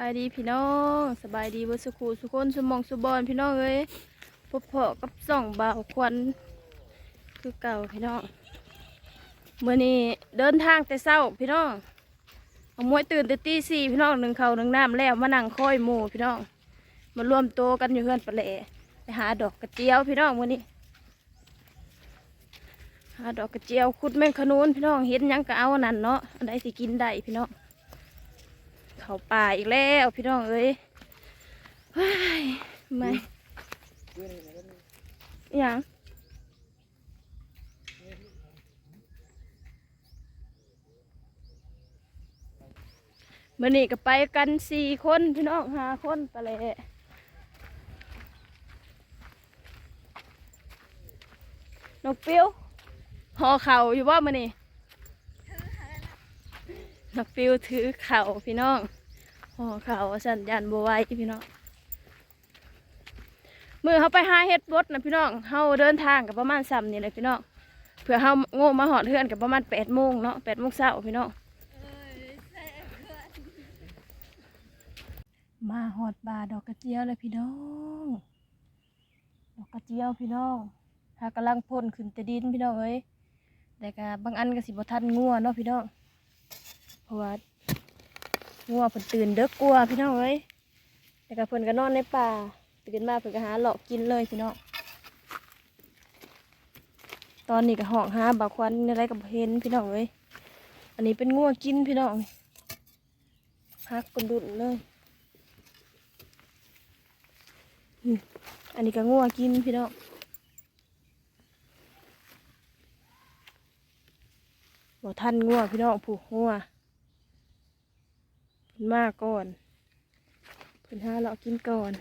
บายดีพี่น้องสบายดีเบดสุขูสุคนสุมองสุบอนพี่น้องเอ้ยพบเพาะกับส่องบ่าวควันคือเก่าพี่น้องเมื่อนี้เดินทางแต่เช้าพี่น้องเอามวยตื่นแต่ตีสี่พี่น้องหนึ่งเขาหนึ่งน้ำแล้วมานั่งค่อยหมู่พี่น้องมารวมตัวกันอยู่เพื่อนปะเละไปหาดอกกระเจียวพี่น้องเมื่อนี้หาดอกกระเจียวขุดแมงขนุนพี่น้องเห็นยังก็เอาอันนั่นเนาะอันใดสิกินได้พี่น้อง เขาป่าอีกแล้วพี่น้องเอ้ยว้ายไม่อย่างมื่อนี้ก็ไปกันสี่คนพี่น้องห้าคนไปเลยนกเปี้ยวหอเข่าอยู่ว่ามันนี่ นักปิวถือเข่าพี่น้องหอเข่าสัญญาณบไหวพี่น้องมือเขาไปหาเฮ็ดบดนะพี่น้องเขาเดินทางกับประมาณสามนี่เลยพี่น้องเพื่อเขาโง่มาหอดเทือนกับประมาณแปดโมงเนาะแปดโมงเช้าพี่น้องมาหอดบาดอกกระเจียวเลยพี่น้อง ดอกกระเจียวพี่น้องหากำลังพ่นขึ้นแต่ดินพี่น้องเอ้ยแต่ก็บางอันก็สิบทันงัวเนาะพี่น้อง เพราะว่างัวเพิ่นตื่นเด็กกลัวพี่น้องเอ้ยแต่ก็เพิ่นก็นอนในป่าตื่นมาเพิ่นก็หาเลาะกินเลยพี่น้องตอนนี้ก็ห้องหาบาควันอะไรกับเห็นพี่น้องเอ้ยอันนี้เป็นงัวกินพี่น้องฮักกนดุนเลยอันนี้ก็งัวกินพี่น้องบ่ทันงัวพี่น้องผูกงัว มาก่อนเพิ่นหาเรากินก่อน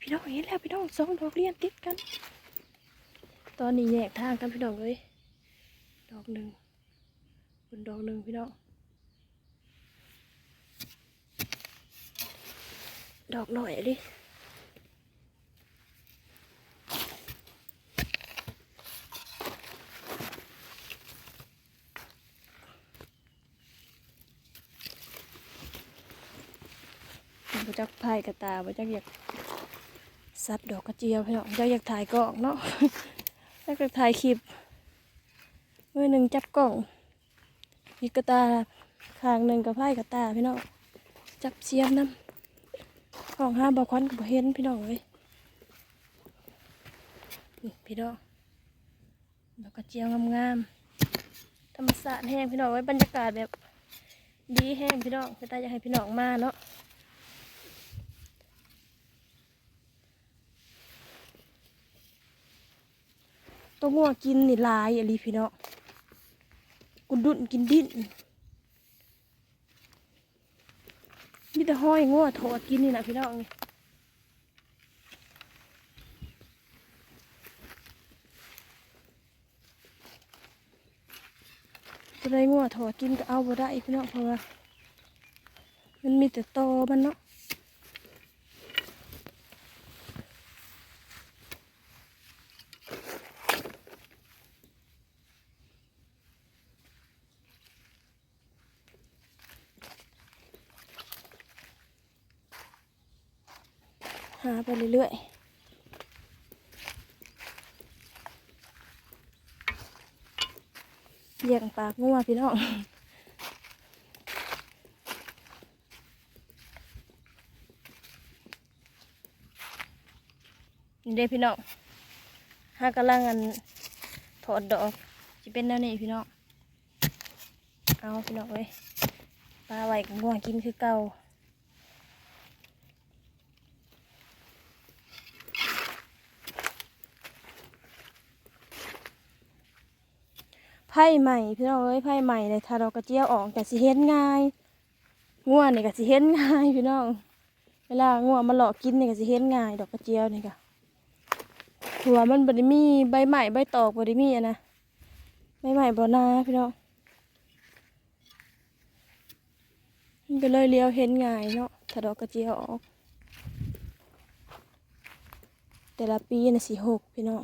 พี่น้องเห็นแล้วพี่น้องสองดอกเรียนติดกัน ตอนนี้แยกทางกันพี่น้องเลยดอกหนึ่งบนดอกหนึ่งพี่น้องดอกหน่อยดิ บ่จักพายกระตาบ่จักอยากซัดดอกกระเจียวพี่น้องจักอยากถ่ายกล้องเนาะจักอยากถ่ายคลิปมือหนึ่งจับกล้องมีกระตาข้างหนึ่งกับพายกระตาพี่น้องจับเสียมน้ำกล้องห้าบ่ควันก็บ่เห็นพี่น้องเลยนี่พี่น้องดอกกระเจียวงามๆธรรมศาสตร์แห้งพี่น้องไว้บรรยากาศแบบดีแห้งพี่น้องกระตาอยากให้พี่น้องมาเนาะ ตัวงัวกินนี่ลายอะไรพี่เนาะกุดุนกินดิ้นมีแต่ห้อยงัวถอดกินนี่นะพี่น้องนี่ตัวใดงัวถอดกินก็เอาบ่ได้พี่น้องเพราะว่ามันมีแต่ตอมันเนาะ ไปเรื่อยๆเลี้ยงปากงัวพี่น้องนี่เด้พี่น้องหากำลังอันถอดดอกจะเป็นแนวนี้พี่น้อง เอาพี่น้องเลยปลาไหวงัวกินคือเก่า ไผ่ใหม่พี่น้องเอ้ยไผ่ใหม่เลยถ้าเรากระเจียวออกแต่สิเห็นง่ายง่วนี่ก็สิเห็นง่ายพี่น้องเวลาง่วมาหลอกกินนี่ก็สิเห็นง่าย ดอกกระเจียวนี่ก็หัวมันบไดมีใบใหม่ใบตอกบไดมีอะนะใบใหม่บ่นาพี่น้องมันก็เลยเลี้ยวเห็นง่ายเนาะถ้าดอกกระเจียวออก แต่ละปีน่ะสิหกพี่น้อง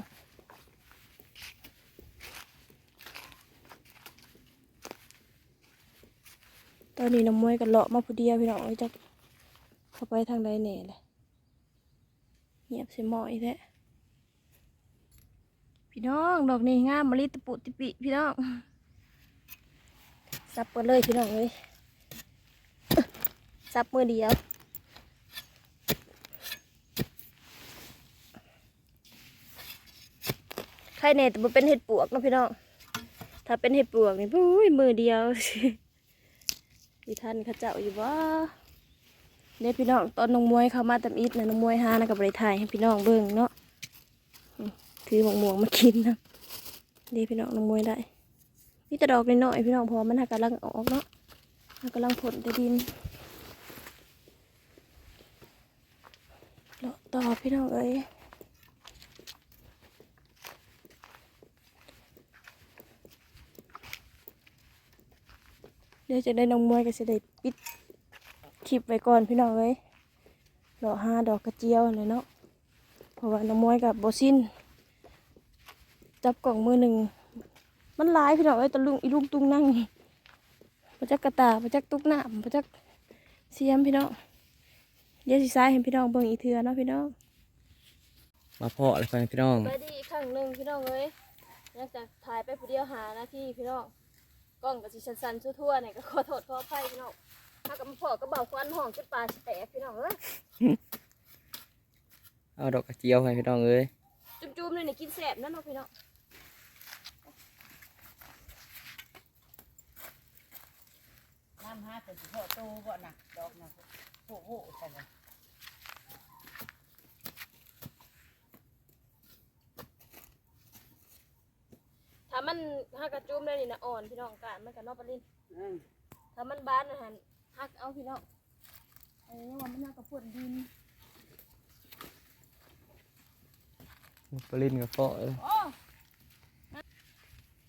ตอนนี้น้ำมวยกันเลาะมาผู้เดียวพี่น้องจักเข้าไปทางใดแน่เลยเงียบเสียหมอยแท้พี่น้องดอกนี้งามมะลิตะปุติปิพี่น้องซับกันเลยพี่น้องเอ้ยซับมือเดียวใครเนี่ยแต่บ่เป็นเห็ดปวกเนาะพี่น้องถ้าเป็นเห็ดปวกนี่ปุ้ยมือเดียว พี่ท่านเขาเจ้าอยู่ว่าเนี่ยพี่น้องตอนน้องมวยเข้ามาตำอิดนะน้องมวยหานะกับบริไทยให้พี่น้องเบิ่งเนาะถือหมวกหมวกมากินนะเดี๋ยวพี่น้องน้องมวยได้นี่แต่ดอกน้อยพี่น้องพอมันหากำลังออกเนาะมันกำลังผลแต่ดินเลาะต่อพี่น้องเอ้ย ดี๋ยวจะได้น้องมวยก็จะได้ปิดคลิปไว้ก่อนพี่น้องเอ้ยเลาะห้าดอกกระเจียวเลยเนาะเพราะว่าน้องมวยกับโบซินจับกล่องมือหนึ่งมันหลายพี่น้องเอ้ยตะลุงอีลุงตุงนั่งประจักกระตาประจักตุกหน้าประจักเสียมพี่น้องเดี๋ยวสิซ้ายให้พี่น้องเบิ่งอีกเทือเนาะพี่น้องมาเพาะเลยพี่น้องไปดีอีกครั้งหนึ่งพี่น้องเอ้ยหลังจากถ่ายไปผู้เดียวหาหน้าที่พี่น้อง กล้องกับสิสันๆทั่วๆเนี่ยก็ขอโทษขออภัยพี่น้องถ้ากับมาพอก็เบาควันห้องจุดปลาสิแตกพี่น้องเอ้ยเอาดอกกระเจียวให้พี่น้องเอ้ยจุ่มๆเลยนี่กินแสบนั่นเนาะพี่น้องน้ำห้าแต่สิพ่อโตบ่น่ะดอกน่ะโอ้โหใส่เลย มันหักกระจุ่มเลยนี่นะอ่อนพี่น้องกาดมันกับนอกปลาลินอืมถ้ามันบานนะฮะหักเอาพี่น้องอันนี้ว่ามันหักกับฝนดินปลินกับเพาะเลยโอ้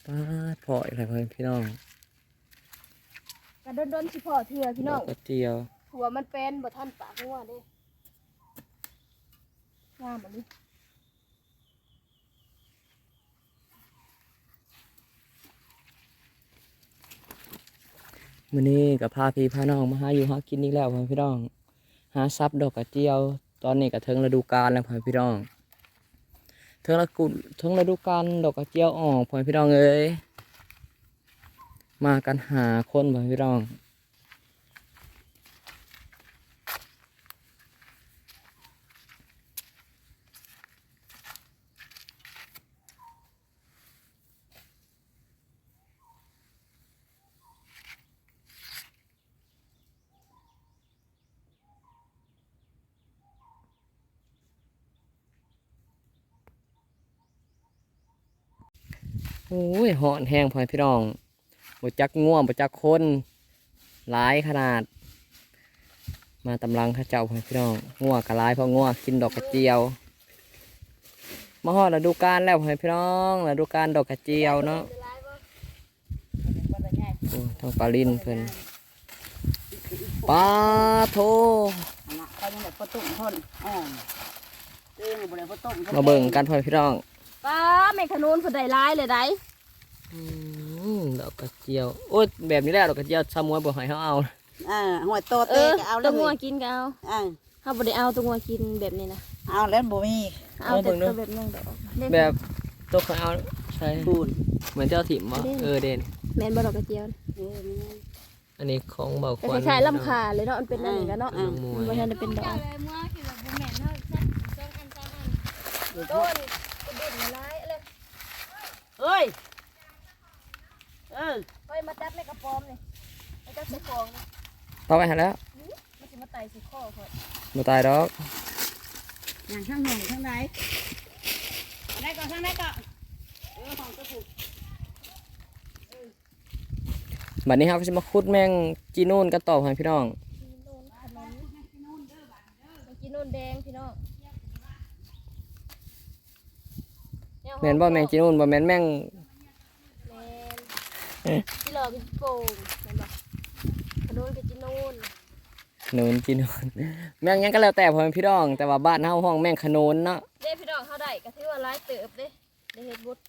ป้าดเพาะอะไรพี่น้องกระโดนโดนๆสิพอเถื่อพี่ดน้ออกงกระเจียวหัวมันเป็นบ่ทันปากหัวเด้งามอัน มื้อนี้กับพาพี่พาน้องมาหาอยู่หากินนี่แล้วพ่อพี่น้อง หาซับดอกกระเจียว ตอนนี้ก็ถึงฤดูกาลแล้วพ่อพี่น้องถึงฤดูถึงฤดูกาลดอกกระเจียวออกพ่อพี่น้องเอ้ยมากันหาคนพ่อพี่น้อง โอ้ยหอนแห้งพ่อพี่น้องบ่จักง่วงบ่จักคนหลายขนาด มาตำลังเข้าเจ้าพ่อพี่น้องง่วงกะหลายเพราะง่วงกินดอกกระเจียว มาฮอดฤดูกาลแล้วพ่อพี่น้องฤดูกาลดอกกระเจียวเนาะจะร้ายบ่บ่ได้ง่ายโอ้ทางปลาลินเพิ่นปลาโทอันน่ะเขายังได้พ่อตุ้มพ่นอ่อนเองบ่ได้พ่อตุ้มมาเบิ่งกันพ่อพี่น้อง ป้าแม่ขนุนฝนได้ร้ายเลยได้อืมดอกกระเจียว โอ้ยแบบนี้แหละดอกกระเจียวชาวมวยบ่ให้เฮาเอาอ่าหัวโตเอเตะอก็เอาแล้ตัววงัวกินก็เอาอ่าเฮาบ่ได้เอาตัวงัวกินแบบนี้นะเอาแล้วบ่มีเอาแต่ตัวแบบนั้นดอกเด้แบบตัวเขาเอาใช่ปูนเหมือนเจ้าถิ่มวะเออเด่นแม่นบ่ดอกกระเจียวเออมีอันนี้ของเบาคแต่วันคล้ายๆลำคาเลยเนาะมันเป็นอันนี้กันเนาะน้องมวมันยบ่ทันได้เป็นดอกเดี๋ยวต้นกระ เด็นมาร้ายเลยเอ้ย เออเฮ้ยมาจับในกระป๋อมนี่มาจับใส่กองนี่ต่อไปหาแล้วมันสิมาไต่ใส่ข้อข่อยมาตายดอกอย่างข้างห้องข้างไหนได้ก่อนข้างไหนก่อนเออห้องก็ถูกบัดนี้เราก็จะมาขุดแมงจีนูนกันต่อให้พี่น้อง แมนบ่แมงจีนูนบ่แมนแมงแมนจีหลอกจีโป่งแมนบ่ขนุนกับจีนูนนูนจีนูนแมงยังก็แล้วแต่พ่อแม่พี่น้อง แต่ว่าบ้านเฮาห้องแมงขนุนเนาะเด้พี่น้องเฮาได้ก็ถือว่าหลายเติบเด้เด้เฮ็ดบุตร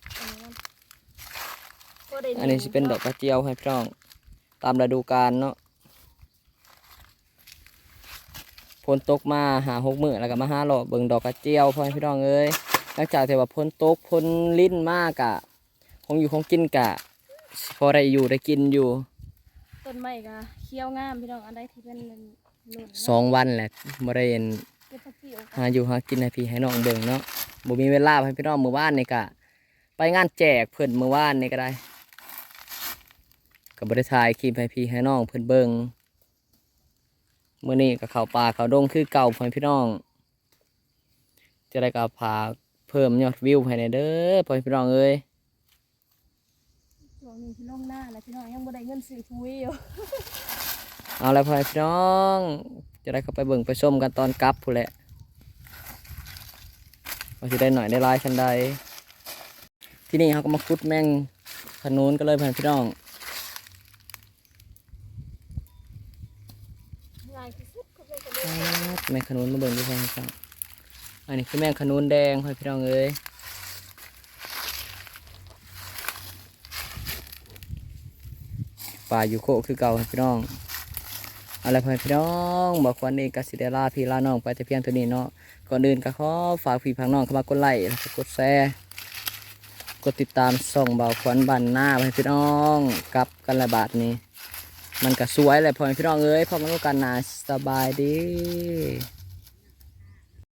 อันนี้สิเป็นดอกกระเจียวให้พี่น้อง ตามฤดูกาลเนาะฝนตกมาหาหกมือแล้วก็มาห้ารอบเบิ่งดอกกระเจียวพ่อพี่น้องเอ้ย หลังจากที่ว่าฝนตกฝนลิ้นมากอะคงอยู่คงกินกะ พอได้อยู่ได้กินอยู่ต้นไม้ก็เขียวงามพี่น้องอันใดที่เป็นนุ่นสองวันแหละบ่ได้เห็นเก็บผักเกี่ยวหาอยู่หากินให้พี่ให้น้องเบิ่งเนาะบ่มีเวลาให้พี่น้องมื้อวานนี่ก็ไปงานแจกเพิ่นมื้อวานนี่ก็ได้ก็บ่ได้ถ่ายคลิปให้พี่ให้น้องเพิ่นเบิ่งมื้อนี้ก็เข้าป่าเข้าดงคือเก่าพ่อแม่พี่น้องจะได้ก็พา เพิ่มยอดวิวให้ในเด้อพ่อแม่พี่น้องเอ้ยช่วงนี้ที่ลงหน้าแล้วพี่น้องยังบ่ได้เงินซื้อทุยอยู่ เอาละพ่อแม่พี่น้อง จะได้เข้าไปเบิ่งไปชมกันตอนกลับพู้นแหละว่าสิได้หน่อยได้หลายชันใด ที่นี่เขาก็มาขุดแมงขนุนก็เลยพ่อแม่พี่น้อง ง่ายที่สุดก็เลยก็เลยครับแมงขนุนมาเบิ่งดูพ่อแม่พี่น้อง อันนี้คือแมงขนุนแดงค่อยพี่น้องเอ้ยป่าอยู่โคคือเก่าพี่น้องอะไรพ่อแม่พี่น้องบอกควันเองกสิเดลาพี่ลาน้องไปแต่เพียงเท่านี้เนาะก่อนอื่นก็ขอฝากพี่พังน้องเข้ามากดไลค์แล้วก็กดแชร์กดติดตามส่องเบาควันบันหน้าพี่น้องกับกันละบาทนี้ มันก็สวยเลยพ่อพี่น้องเอ้ยพอมันก็กันนาสบายดี